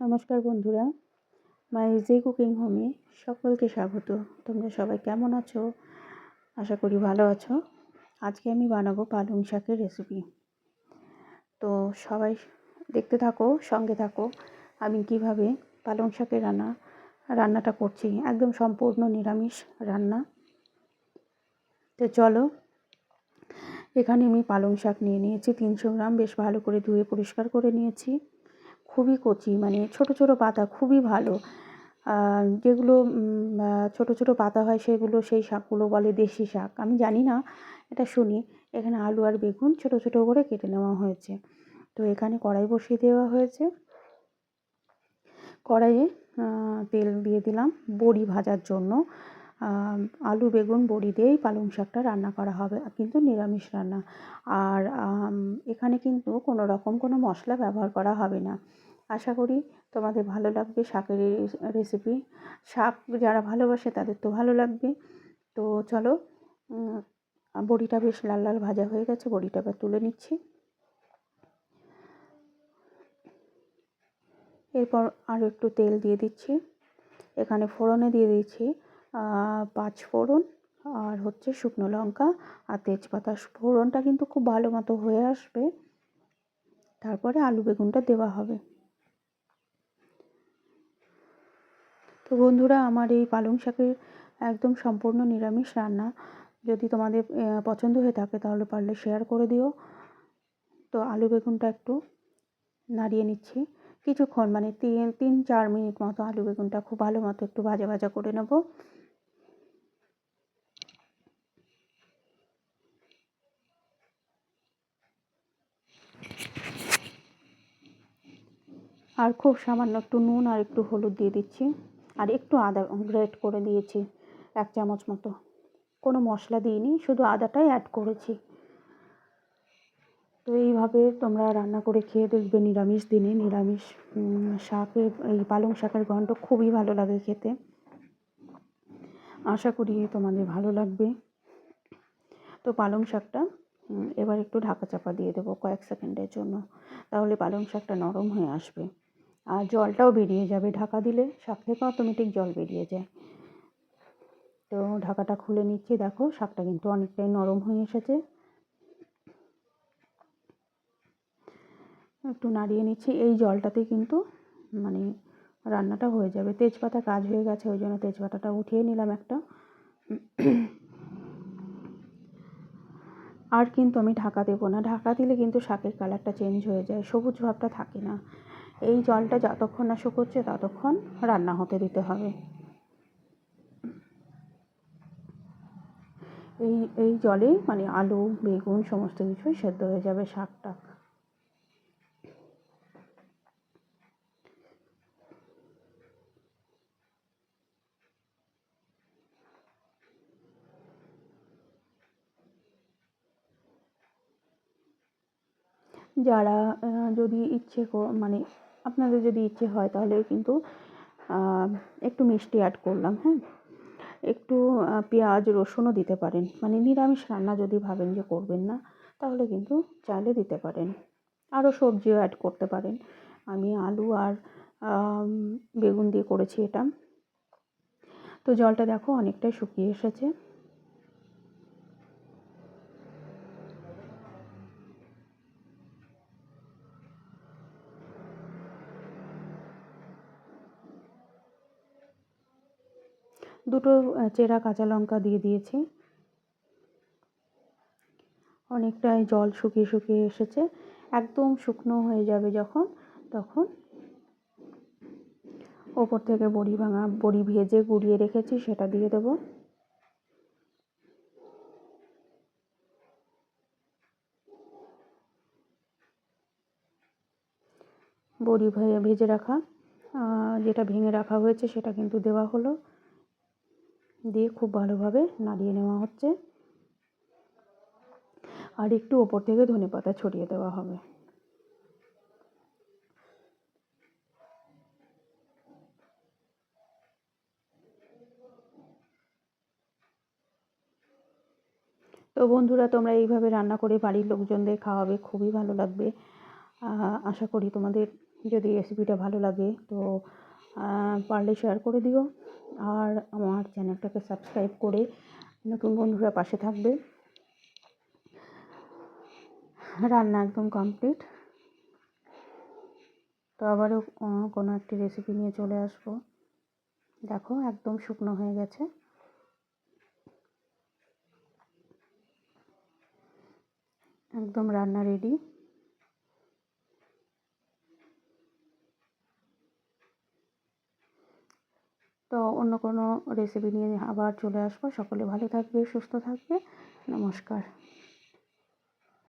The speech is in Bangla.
নমস্কার বন্ধুরা, মাই ইজি কুকিং হোমে সকলকে স্বাগত। তোমরা সবাই কেমন আছো? আশা করি ভালো আছো। আজকে আমি বানাবো পালং শাকের রেসিপি তো সবাই দেখতে থাকো, সঙ্গে থাকো, আমি কীভাবে পালং শাকের রান্না, রান্নাটা করছি। একদম সম্পূর্ণ নিরামিষ রান্না। তো চলো, এখানে আমি পালং শাক নিয়ে নিয়েছি, তিনশো গ্রাম, বেশ ভালো করে ধুয়ে পরিষ্কার করে নিয়েছি। খুবই কচি মানে ছোট ছোট পাতা খুবই ভালো। যেগুলো ছোট ছোট পাতা হয় সেগুলো সেই শাকগুলো বলে দেশি শাক। আমি জানি না, এটা শুনি। এখানে আলু আর বেগুন ছোট ছোট করে কেটে নেওয়া হয়েছে। তো এখানে কড়াই বসিয়ে দেওয়া হয়েছে। কড়াইয়ে তেল দিয়ে দিলাম বড়ি ভাজার জন্য। আলু, বেগুন, বড়ি দিয়েই পালং শাকটা রান্না করা হবে, কিন্তু নিরামিষ রান্না। আর এখানে কিন্তু কোনো রকম কোনো মশলা ব্যবহার করা হবে না। আশা করি তোমাদের ভালো লাগবে শাকের রেসিপি শাক যারা ভালোবাসে তাদের তো ভালো লাগবে। তো চলো বড়িটা বেশ লাল লাল ভাজা হয়ে গেছে, বড়িটা এবার তুলে নিচ্ছি। এরপর আরও একটু তেল দিয়ে দিচ্ছি। এখানে ফোড়নে দিয়ে দিচ্ছি। পাঁচ ফোড়ন আর হচ্ছে শুকনো লঙ্কা আর তেজপাতা। ফোড়নটা কিন্তু খুব ভালো মতো হয়ে আসবে। তারপরে আলু বেগুনটা দেওয়া হবে। তো বন্ধুরা, আমার এই পালং শাকের একদম সম্পূর্ণ নিরামিষ রান্না। যদি তোমাদের পছন্দ হয়ে থাকে তাহলে পারলে শেয়ার করে দিও। তো আলু বেগুনটা একটু নাড়িয়ে নিচ্ছি। কিছুক্ষণ মানে তিন তিন, চার মিনিট মতো আলু বেগুনটা খুব ভালো মতো একটু ভাজা ভাজা করে নেব। আর খুব সামান্য একটু নুন আর একটু হলুদ দিয়ে দিচ্ছি। আর একটু আদা গ্রেট করে দিয়েছি, এক চামচ মতো। কোনো মশলা দিইনি, শুধু আদাটাই অ্যাড করেছি। তো এইভাবে তোমরা রান্না করে খেয়ে দেখবে নিরামিষ দিনে। নিরামিষ শাকের, এই পালং শাকের ঘন্ট খুবই ভালো লাগে খেতে। আশা করি তোমাদের ভালো লাগবে। তো পালং শাকটা এবার একটু ঢাকা চাপা দিয়ে দেবো কয়েক সেকেন্ডের জন্য। তাহলে পালং শাকটা নরম হয়ে আসবে। আর জলটাও বেরিয়ে যাবে ঢাকা দিলে, শাক থেকে অটোমেটিক জল বেরিয়ে যায়। তো ঢাকাটা খুলে নিচ্ছি, দেখো শাকটা কিন্তু অনেকটাই নরম হয়ে এসেছে। একটু নাড়িয়ে নিচ্ছি, এই জলটাতে কিন্তু মানে রান্নাটা হয়ে যাবে। তেজপাতা কাজ হয়ে গেছে, ওই জন্য তেজপাতাটা উঠিয়ে নিলাম একটা। আর কিন্তু আমি ঢাকা দেবো না। ঢাকা দিলে কিন্তু শাকের কালারটা চেঞ্জ হয়ে যায়, সবুজ ভাবটা থাকে না। এই জলটা যতক্ষণ না শুকোচ্ছে ততক্ষণ রান্না হতে দিতে হবে। এই এই জলে মানে আলু, বেগুন সমস্ত কিছুই সেদ্ধ হয়ে যাবে শাকটা। যারা যদি ইচ্ছে মানে আপনাদের যদি ইচ্ছে হয় তাহলে কিন্তু একটু মিষ্টি অ্যাড করলাম হ্যাঁ? একটু পেঁয়াজ, রসুনও দিতে পারেন। মানে নিরামিষ রান্না যদি ভাবেন যে করবেন না, তাহলে কিন্তু চাইলে দিতে পারেন। আরও সবজিও অ্যাড করতে পারেন। আমি আলু আর বেগুন দিয়ে করেছি এটা। তো জলটা দেখো অনেকটাই শুকিয়ে এসেছে। দুটো চেরা কাঁচা লঙ্কা দিয়ে দিয়েছি। অনেকটাই জল শুকিয়ে শুকিয়ে এসেছে। একদম শুকনো হয়ে যাবে যখন, তখন ওপর থেকে বড়ি ভাঙা, বড়ি ভেজে গুঁড়িয়ে রেখেছি, সেটা দিয়ে দেব। বড়ি ভেজে রাখা যেটা ভেঙে রাখা হয়েছে, সেটা কিন্তু দেওয়া হলো। দিয়ে খুব ভালোভাবে নাড়িয়ে নেওয়া হচ্ছে। আর একটু ওপর থেকে ধনে পাতা ছড়িয়ে দেওয়া হবে। তো বন্ধুরা, তোমরা এইভাবে রান্না করে বাড়ির লোকজনদের খাওয়াবে, খুবই ভালো লাগবে। আশা করি তোমাদের যদি রেসিপিটা ভালো লাগে, তো পারলে শেয়ার করে দিও। আর আমার চ্যানেলটাকে সাবস্ক্রাইব করে নতুন বন্ধুরা পাশে থাকবে। রান্না একদম কমপ্লিট তো আবারও কোনো একটি রেসিপি নিয়ে চলে আসব। দেখো, একদম শুকনো হয়ে গেছে। একদম রান্না রেডি তো অন্য কোনো রেসিপি নিয়ে আবার চলে আসব। সকলে ভালো থাকবে সুস্থ থাকবে। নমস্কার।